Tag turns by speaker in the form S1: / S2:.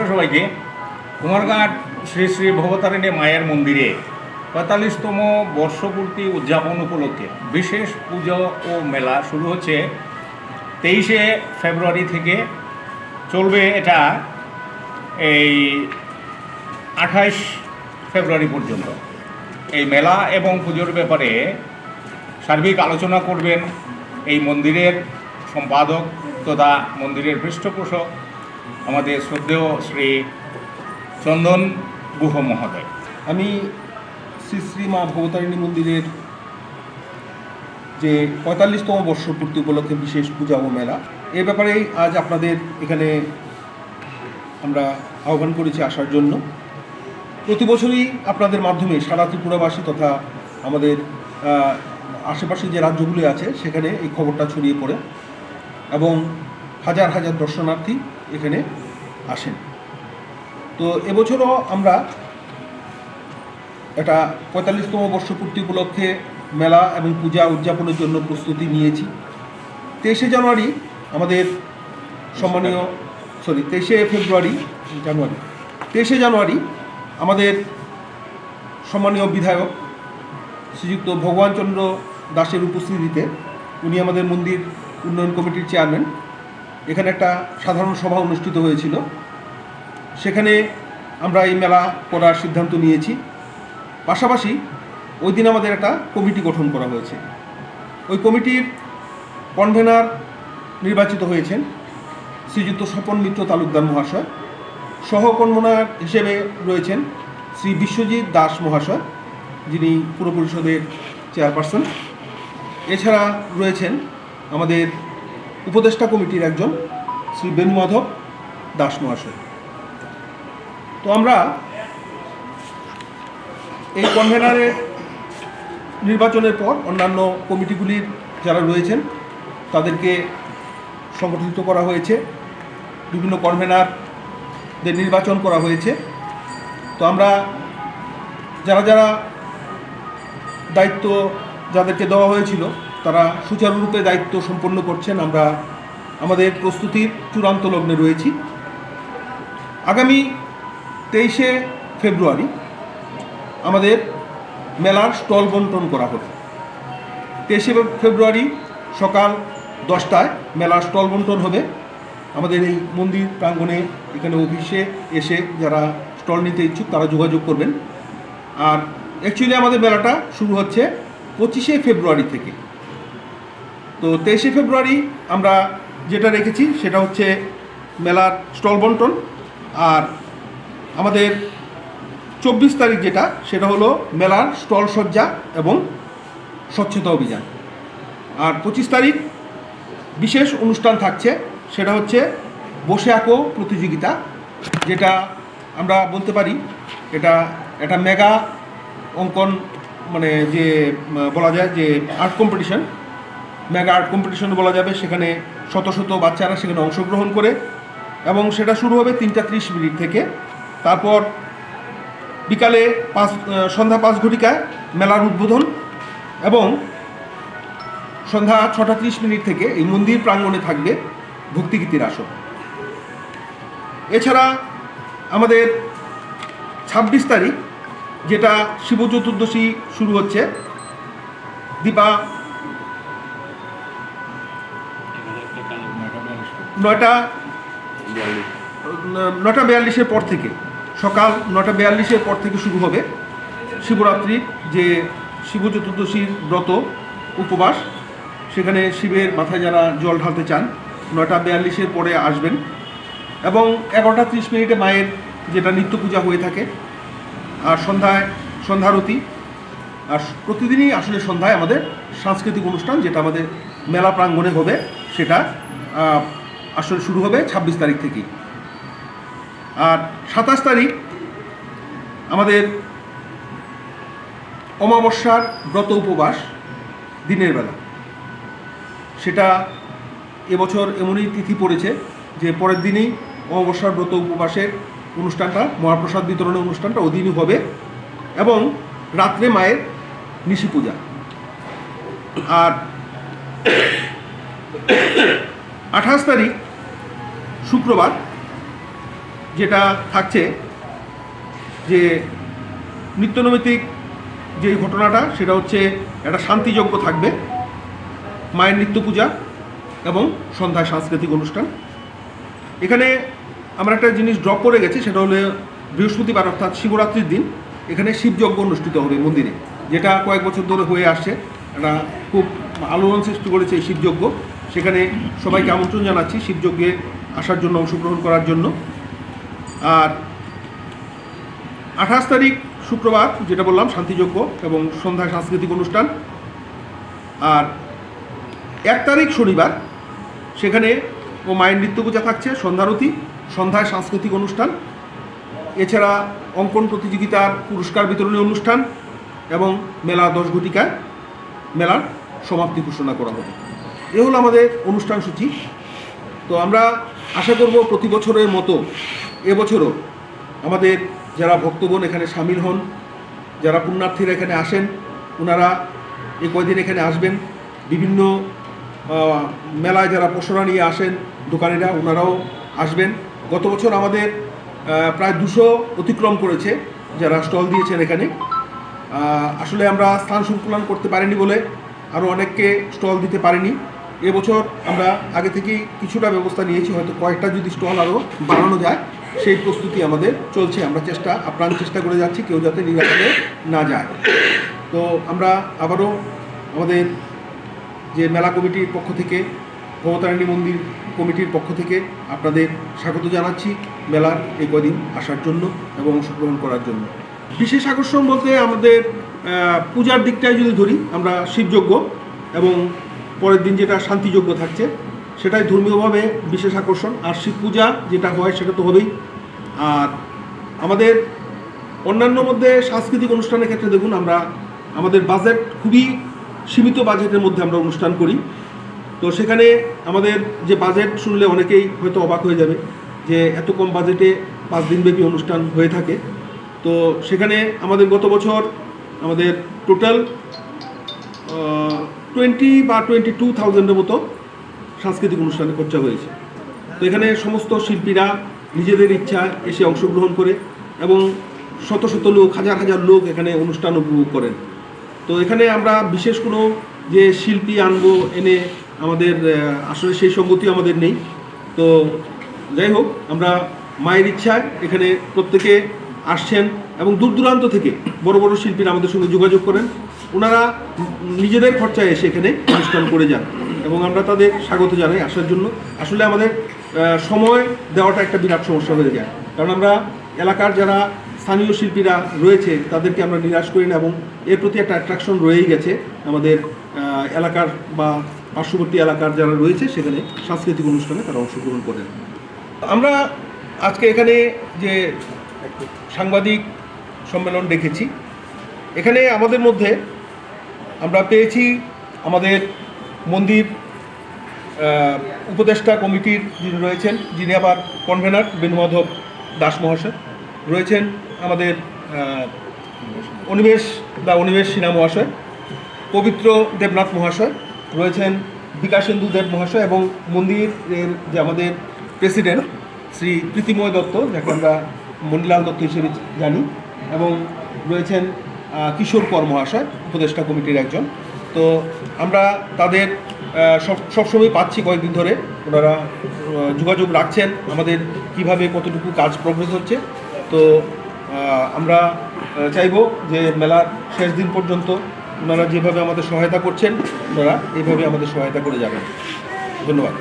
S1: নমস্কার সবাইকে। কুমারঘাট শ্রী শ্রী ভবতারিণী মায়ের মন্দিরে পঁয়তাল্লিশতম বর্ষপূর্তি উদযাপন উপলক্ষে বিশেষ পুজো ও মেলা শুরু হচ্ছে। তেইশে ফেব্রুয়ারি থেকে চলবে এটা এই আঠাইশ ফেব্রুয়ারি পর্যন্ত। এই মেলা এবং পুজোর ব্যাপারে সার্বিক আলোচনা করবেন এই মন্দিরের সম্পাদক তথা মন্দিরের পৃষ্ঠপোষক আমাদের শ্রদ্ধেয় শ্রী চন্দন গুহ মহোদয়।
S2: আমি শ্রী শ্রী মা ভবতারিণী মন্দিরের যে পঁয়তাল্লিশতম বর্ষপূর্তি উপলক্ষে বিশেষ পূজা ও মেলা, এ ব্যাপারেই আজ আপনাদের এখানে আমরা আহ্বান করেছি আসার জন্য। প্রতি বছরই আপনাদের মাধ্যমে সারা ত্রিপুরাবাসী তথা আমাদের আশেপাশে যে রাজ্যগুলি আছে, সেখানে এই খবরটা ছড়িয়ে পড়ে। এবং হাজার হাজার দর্শনার্থী এখানে আসেন। তো এবছরও আমরা এটা পঁয়তাল্লিশতম বর্ষপূর্তি উপলক্ষে মেলা এবং পূজা উদযাপনের জন্য প্রস্তুতি নিয়েছি। তেইশে জানুয়ারি আমাদের সম্মানীয় সরি তেইশে ফেব্রুয়ারি, জানুয়ারি। তেইশে জানুয়ারি আমাদের সম্মানীয় বিধায়ক শ্রীযুক্ত ভগবানচন্দ্র দাসের উপস্থিতিতে উনি আমাদের মন্দির উন্নয়ন কমিটির চেয়ারম্যান। এখানে একটা সাধারণ সভা অনুষ্ঠিত হয়েছিল। সেখানে আমরা এই মেলা করার সিদ্ধান্ত নিয়েছি। পাশাপাশি ওই দিন আমাদের একটা কমিটি গঠন করা হয়েছে। ওই কমিটির কনভেনার নির্বাচিত হয়েছেন শ্রীযুক্ত স্বপন মিত্র তালুকদার মহাশয়। সহ হিসেবে রয়েছেন শ্রী বিশ্বজিৎ দাস মহাশয়, যিনি পুর পরিষদের চেয়ারপারসন এছাড়া রয়েছেন আমাদের উপদেষ্টা কমিটির একজন শ্রী বেণু মাধব দাস মহাশয় তো আমরা এই কনভেনারের নির্বাচনের পর অন্যান্য কমিটিগুলির যারা রয়েছেন, তাদেরকে সংগঠিত করা হয়েছে। বিভিন্ন কনভেনারদের নির্বাচন করা হয়েছে। তো আমরা যারা যারা দায়িত্ব যাদেরকে দেওয়া হয়েছিল তারা সুচারুরূপে দায়িত্ব সম্পন্ন করছেন। আমরা আমাদের প্রস্তুতির চূড়ান্ত লগ্নে রয়েছি। আগামী তেইশে ফেব্রুয়ারি আমাদের মেলার স্টল বন্টন করা হবে। তেইশে ফেব্রুয়ারি সকাল দশটায় মেলার স্টল বন্টন হবে। আমাদের এই মন্দির প্রাঙ্গণে এখানে অফিসে এসে যারা স্টল নিতে ইচ্ছুক তারা যোগাযোগ করবেন। আর অ্যাকচুয়ালি আমাদের মেলাটা শুরু হচ্ছে পঁচিশে ফেব্রুয়ারি থেকে। তো তেইশে ফেব্রুয়ারি আমরা যেটা রেখেছি সেটা হচ্ছে মেলার স্টল বন্টন। আর আমাদের চব্বিশ তারিখ যেটা, সেটা হলো মেলার স্টল সজ্জা এবং স্বচ্ছতা অভিযান। আর পঁচিশ তারিখ বিশেষ অনুষ্ঠান থাকছে, সেটা হচ্ছে বসে আঁকো প্রতিযোগিতা, যেটা আমরা বলতে পারি, এটা একটা মেগা অঙ্কন মানে যে, বলা যায় যে art competition. Mega art competition বলা যাবে, সেখানে শত শত বাচ্চারা সেখানে অংশগ্রহণ করে এবং সেটা শুরু হবে তিনটা ত্রিশ মিনিট থেকে। তারপর বিকালে পাঁচ সন্ধ্যা পাঁচ ঘটিকায় মেলার উদ্বোধন এবং সন্ধ্যা ছটা ত্রিশ মিনিট থেকে এই মন্দির প্রাঙ্গণে থাকবে ভক্তিগীতির আসর। এছাড়া আমাদের ছাব্বিশ তারিখ, যেটা শিব চতুর্দশী শুরু হচ্ছে, দীপা নয়টা নটা বিয়াল্লিশের পর থেকে, সকাল নটা বিয়াল্লিশের পর থেকে শুরু হবে শিবরাত্রির যে শিব চতুর্দশীর ব্রত, উপবাস, সেখানে শিবের মাথায় যারা জল ঢালতে চান নটা বিয়াল্লিশের পরে আসবেন এবং এগারোটা ত্রিশ মিনিটে মায়ের যেটা নিত্য পূজা হয়ে থাকে, আর সন্ধ্যায় সন্ধ্যারতি আর প্রতিদিনই আসলে সন্ধ্যায় আমাদের সাংস্কৃতিক অনুষ্ঠান, যেটা আমাদের মেলা প্রাঙ্গণে হবে, সেটা আসলে শুরু হবে ছাব্বিশ তারিখ থেকেই। আর সাতাশ তারিখ আমাদের অমাবস্যার ব্রত উপবাস দিনের বেলা। সেটা এবছর এমনই তিথি পড়েছে যে পরের দিনই অমাবস্যার ব্রত উপবাসের অনুষ্ঠানটা, মহাপ্রসাদ বিতরণের অনুষ্ঠানটা ওদিনই হবে এবং রাত্রে মায়ের নিশি পূজা। আর আঠাশ তারিখ শুক্রবার যেটা থাকছে যে নিত্যনৈমিত্তিক যে ঘটনাটা, সেটা হচ্ছে একটা শান্তিযজ্ঞ থাকবে, মায়ের নিত্য পূজা এবং সন্ধ্যায় সাংস্কৃতিক অনুষ্ঠান। এখানে আমরা একটা জিনিস ড্রপ করে গেছি, সেটা হলো বৃহস্পতিবার, অর্থাৎ শিবরাত্রির দিন, এখানে শিবযজ্ঞ অনুষ্ঠিত হবে মন্দিরে, যেটা কয়েক বছর ধরে হয়ে আসছে। একটা খুব আলোড়ন সৃষ্টি করেছে এই শিবযজ্ঞ। সেখানে সবাইকে আমন্ত্রণ জানাচ্ছি শিবযজ্ঞে আসার জন্য, অংশগ্রহণ করার জন্য। আর আঠাশ তারিখ শুক্রবার, যেটা বললাম, শান্তিযজ্ঞ এবং সন্ধ্যায় সাংস্কৃতিক অনুষ্ঠান। আর এক তারিখ শনিবার, সেখানে ও মায়ের নৃত্য পূজা থাকছে, সন্ধ্যারতি, সন্ধ্যায় সাংস্কৃতিক অনুষ্ঠান। এছাড়া অঙ্কন প্রতিযোগিতার পুরস্কার বিতরণী অনুষ্ঠান এবং মেলা দশ ঘটিকায় মেলার সমাপ্তি ঘোষণা করা হবে। এ হলো আমাদের অনুষ্ঠান সূচি। তো আমরা আশা করব প্রতি বছরের মতো এবছরও আমাদের যারা ভক্তগণ এখানে সামিল হন, যারা পুণ্যার্থীরা এখানে আসেন, ওনারা এই কয়দিন এখানে আসবেন। বিভিন্ন মেলায় যারা পসরা নিয়ে আসেন, দোকানিরা, ওনারাও আসবেন। গত বছর আমাদের প্রায় দুশো অতিক্রম করেছে যারা স্টল দিয়েছেন এখানে। আসলে আমরা স্থান সংকুলন করতে পারিনি বলে আরও অনেককে স্টল দিতে পারিনি। এবছর আমরা আগে থেকেই কিছুটা ব্যবস্থা নিয়েছি, হয়তো কয়েকটা যদি স্টল আরও বাড়ানো যায়, সেই প্রস্তুতি আমাদের চলছে। আমরা চেষ্টা, আপ্রাণ চেষ্টা করে যাচ্ছি, কেউ যাতে নিরাপদে না যায়। তো আমরা আবারও আমাদের যে মেলা কমিটির পক্ষ থেকে ভবতারিণী মন্দির কমিটির পক্ষ থেকে আপনাদের স্বাগত জানাচ্ছি মেলার এই কদিন আসার জন্য এবং অংশগ্রহণ করার জন্য। বিশেষ আকর্ষণ বলতে আমাদের পূজার দিকটায় যদি ধরি, আমরা শিবযজ্ঞ এবং পরের দিন যেটা শান্তিযজ্ঞ থাকছে, সেটাই ধর্মীয়ভাবে বিশেষ আকর্ষণ। আর শিব পূজা যেটা হয়, সেটা তো হবেই। আর আমাদের অন্যান্য মধ্যে সাংস্কৃতিক অনুষ্ঠানের ক্ষেত্রে দেখুন, আমরা আমাদের বাজেট খুবই সীমিত বাজেটের মধ্যে আমরা অনুষ্ঠান করি। তো সেখানে আমাদের যে বাজেট শুনলে অনেকেই হয়তো অবাক হয়ে যাবে যে এত কম বাজেটে পাঁচ দিনব্যাপী অনুষ্ঠান হয়ে থাকে। তো সেখানে আমাদের গত বছর আমাদের টোটাল টোয়েন্টি বা টোয়েন্টি টু থাউজেন্ডের মতো সাংস্কৃতিক অনুষ্ঠানে খরচা হয়েছে। তো এখানে সমস্ত শিল্পীরা নিজেদের ইচ্ছা এসে অংশগ্রহণ করে এবং শত শত লোক, হাজার হাজার লোক এখানে অনুষ্ঠান উপভোগ করেন। তো এখানে আমরা বিশেষ কোনো যে শিল্পী আনব, এনে আমাদের আসলে সেই সঙ্গতি আমাদের নেই। তো যাই হোক, আমরা মায়ের ইচ্ছায় এখানে প্রত্যেকে আসছেন এবং দূর দূরান্ত থেকে বড় বড় শিল্পীরা আমাদের সঙ্গে যোগাযোগ করেন। ওনারা নিজেদের খরচায় এসে এখানে অনুষ্ঠান করে যান এবং আমরা তাদের স্বাগত জানাই আসার জন্য। আসলে আমাদের সময় দেওয়াটা একটা বিরাট সমস্যা হয়ে যায়। কারণ আমরা এলাকার যারা স্থানীয় শিল্পীরা রয়েছে, তাদেরকে আমরা নিরাশ করি না এবং এর প্রতি একটা অ্যাট্রাকশন রয়েই গেছে আমাদের এলাকার বা পার্শ্ববর্তী এলাকার যারা রয়েছে সেখানে সাংস্কৃতিক অনুষ্ঠানে তারা অংশগ্রহণ করেন। আমরা আজকে এখানে যে সাংবাদিক সম্মেলন ডেকেছি এখানে আমাদের মধ্যে আমরা পেয়েছি আমাদের মন্দির উপদেষ্টা কমিটির যিনি রয়েছেন, যিনি আবার কনভেনার বেণুমাধব দাস মহাশয় রয়েছেন আমাদের অনিবেশ দা অনিমেষ সিনহা মহাশয়, পবিত্র দেবনাথ মহাশয়, রয়েছেন বিকাশেন্দু দেব মহাশয় এবং মন্দিরের যে আমাদের প্রেসিডেন্ট শ্রী প্রীতিময় দত্ত, যাকে আমরা মণিলাল দত্ত হিসেবে জানি, এবং রয়েছেন কিশোর কর মহাশয়। উপদেষ্টা কমিটির একজন। তো আমরা তাদের সব সবসময় পাচ্ছি কয়েকদিন ধরে। ওনারা যোগাযোগ রাখছেন আমাদের কীভাবে কতটুকু কাজ প্রগ্রেস হচ্ছে। তো আমরা চাইব যে মেলার শেষ দিন পর্যন্ত ওনারা যেভাবে আমাদের সহায়তা করছেন, ওনারা এইভাবে আমাদের সহায়তা করে যাবেন। ধন্যবাদ।